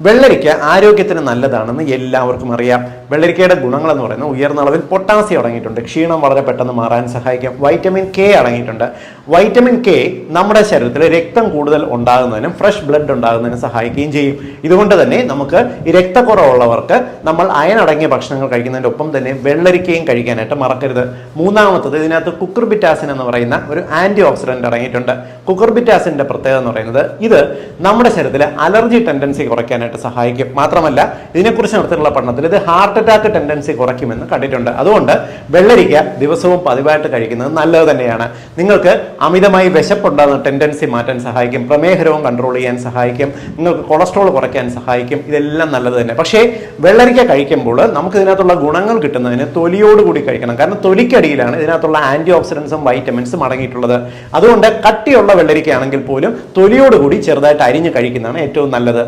വെള്ളരിക്ക ആരോഗ്യത്തിന് നല്ലതാണെന്ന് എല്ലാവർക്കും അറിയാം. വെള്ളരിക്കയുടെ ഗുണങ്ങൾ എന്ന് പറയുന്നത് ഉയർന്ന അളവിൽ പൊട്ടാസ്യം അടങ്ങിയിട്ടുണ്ട്. ക്ഷീണം വളരെ പെട്ടെന്ന് മാറാൻ സഹായിക്കും. വൈറ്റമിൻ കെ അടങ്ങിയിട്ടുണ്ട്. വൈറ്റമിൻ കെ നമ്മുടെ ശരീരത്തിൽ രക്തം കൂടുതൽ ഉണ്ടാകുന്നതിനും ഫ്രഷ് ബ്ലഡ് ഉണ്ടാകുന്നതിനും സഹായിക്കുകയും ചെയ്യും. ഇതുകൊണ്ട് തന്നെ നമുക്ക് ഈ രക്തക്കുറവുള്ളവർക്ക് നമ്മൾ അയൺ അടങ്ങിയ ഭക്ഷണങ്ങൾ കഴിക്കുന്നതിന്റെ ഒപ്പം തന്നെ വെള്ളരിക്കയും കഴിക്കാനായിട്ട് മറക്കരുത്. മൂന്നാമത്തത് ഇതിനകത്ത് കുക്കർബിറ്റാസിൻ എന്ന് പറയുന്ന ഒരു ആന്റി ഓക്സിഡന്റ് അടങ്ങിയിട്ടുണ്ട്. കുക്കർബിറ്റാസിന്റെ പ്രത്യേകത എന്ന് പറയുന്നത് ഇത് നമ്മുടെ ശരീരത്തിലെ അലർജി ടെൻഡൻസി കുറയ്ക്കാനായിട്ട് സഹായിക്കും. മാത്രമല്ല ഇതിനെക്കുറിച്ച് നടത്തിയിട്ടുള്ള പഠനത്തിൽ ഇത് ഹാർട്ട് അറ്റാക്ക് ടെൻഡൻസി കുറയ്ക്കുമെന്ന് കണ്ടിട്ടുണ്ട്. അതുകൊണ്ട് വെള്ളരിക്ക ദിവസവും പതിവായിട്ട് കഴിക്കുന്നത് നല്ലത് തന്നെയാണ്. നിങ്ങൾക്ക് അമിതമായി വിശപ്പുണ്ടാകുന്ന ടെൻഡൻസി മാറ്റാൻ സഹായിക്കും. പ്രമേഹരവും കൺട്രോൾ ചെയ്യാൻ സഹായിക്കും. നിങ്ങൾക്ക് കൊളസ്ട്രോൾ കുറയ്ക്കാൻ സഹായിക്കും. ഇതെല്ലാം നല്ലത് തന്നെ. പക്ഷേ വെള്ളരിക്ക കഴിക്കുമ്പോൾ നമുക്ക് ഇതിനകത്തുള്ള ഗുണങ്ങൾ കിട്ടുന്നതിന് തൊലിയോടുകൂടി കഴിക്കണം. കാരണം തൊലിക്കടിയിലാണ് ഇതിനകത്തുള്ള ആന്റി ഓക്സിഡൻസും വൈറ്റമിൻസും അടങ്ങിയിട്ടുള്ളത്. അതുകൊണ്ട് കട്ടിയുള്ള വെള്ളരിക്കയാണെങ്കിൽ പോലും തൊലിയോടുകൂടി ചെറുതായിട്ട് അരിഞ്ഞ് കഴിക്കുന്നതാണ് ഏറ്റവും നല്ലത്.